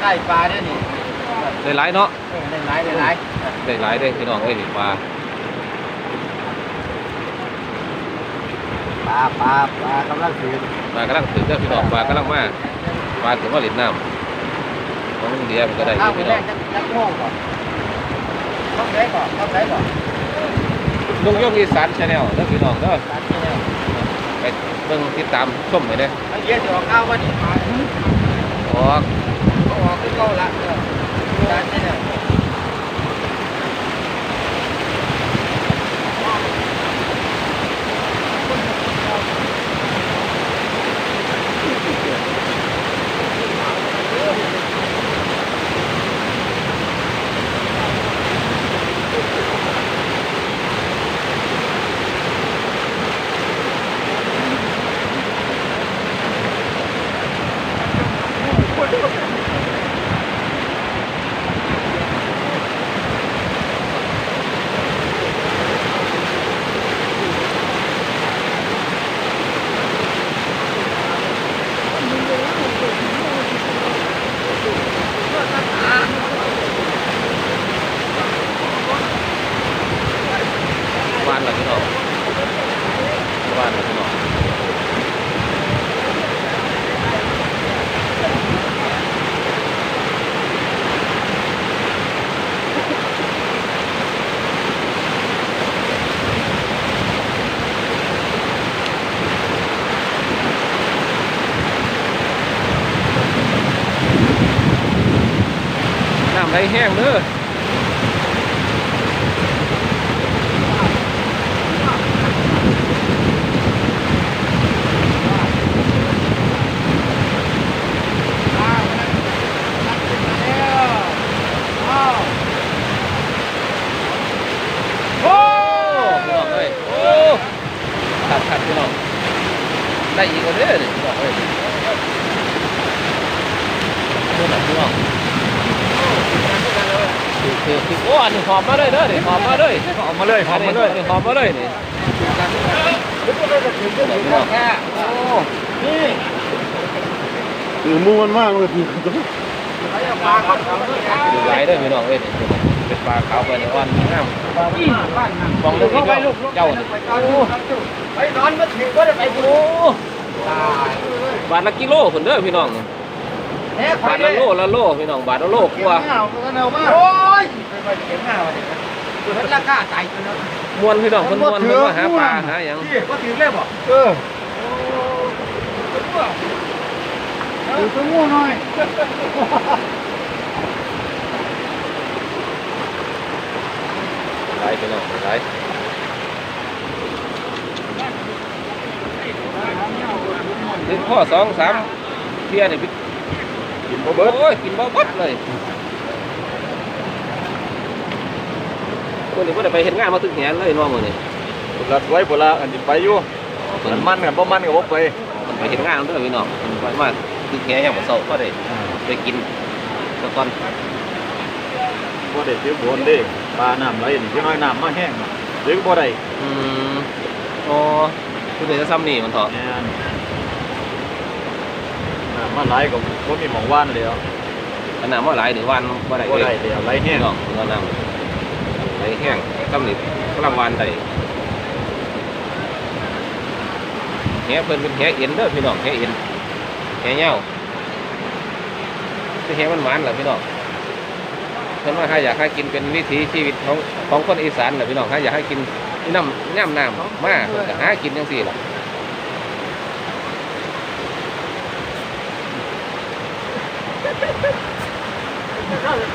ใกล้ปลาเนี่ยนี่ได้หลายเนาะเออได้หลายได้หลายได้หลายเด้อพี่น้องเอ้ยนี่ปลาปลาปลาปลากำลังถือปลากำลังถึงเด้อพี่น้องปลากำลังมาปลาถึงว่าเล่นน้ำของเดียมันก็ได้อข้าวยู่ไปพี่แรน้องกจักจักโม่งก่อนต้องได้ก่อนต้องได้ก่อนลุงยงอีสานชาแนลเด้อพี่น้องเด้อสารที่เนี่ยไปเบิ่งติดตามชมไปเด้อไอ้เยี่ยจะออกข้าววันนี้ปลาออก เขาออ กขึ้นเก้าละเออสารที่เนี่ย วานเหรอพี่น้องวานเหรอพี่น้อง น้ำไหลแห้งเด้อ ปลามันนั่นนั่นขึ้นมาแล้วอ้าวโอ้ พี่น้องเอ้ยโอ้ ขัดขัดพี่น้องได้อีกแล้วเด้อเนี่พี่น้องเอ้ยเด้อหน่อยพี่น้องคือคือคือโอ้อันนี้หอมมาเลยเด้อนี่หอมมาเลยหอมมาเลยหอมมาเลยหอมมาเลยนี่พี่น้องแค่โอ้นี่คือมูมันมากเลยทีเขาจะปลาเขาเขาเนี่ดูหลายเด้พี่น้องเอ้ย เป็นปลาขาวไปในอ่อนงามบ้านนั่นฟองเล็กๆแล้วเจ้านี่ไปนอนมาถึงก็ได้ไปดูโอ้ตายบาทละกิโลคนเด้อพี่น้องแน่ไปบาทเลละยโลละโลพี่น้องบาทละโลกเก็บว่าหน้าก็เอามาโอ้ยไปเก็บหน้าวันนี้คือเห็นราคาตายจนแล้วมวนพี่น้องคนมวนเพิ่นมาหาปลาหาหยังพี่ก็ถือเลยบ่เออถือตัวงูหน่อย หลาย พี่น้องหลายถึงข้อสองสามเที่ยนี่พี่กินบ่เบิดโอ้ยกินบ่เบิดเลยคนนี้บ่ได้ไปเฮ็ดงานมาถึงแหนเลยเน้องมื้อนี้บุรัดไว้บุระอันนี้ไปอยู่เพิ่มันนมันกันบ่มันกับบ่ไปเพิ่นไปเฮ็ดงานเด้อพี่น้องเพิ่นไปมาถึงแหนยังบ่เซาก็ได้ไปกินซะก่อนบ่ได้ซื้อบนเด้ ปลาน้ำไหลนี่ที่น้อยน้ำมาแห้งซื้อบ่ได้อืมอ๋อคือเดี๋ยวจะซ้ำนี่มันเถอะแม่นน้ำมาไหลก็บ่มีหม่องว่านแล้วอันน้ำว่าหลายหรือวันบ่ได้บ่เลได้ยแล้วไหลแห้พี่งน้องเงินน้ำไหลแห้งซ้ำนี่กำลังวานได้แหเพิ่นเป็นแหเอ็นเด้อพี่น้องแหเอ็นแหเหย้าคือแหมันหวานแหละพี่น้องเฉันว่าให้อยากให้กินเป็นวิถีชีวิตของของคนอีสานเหรอพี่น้องให้อยากให้กินน้ำย่ำน้ำมาเพิ่นก็หากินยังสี่เล่ะ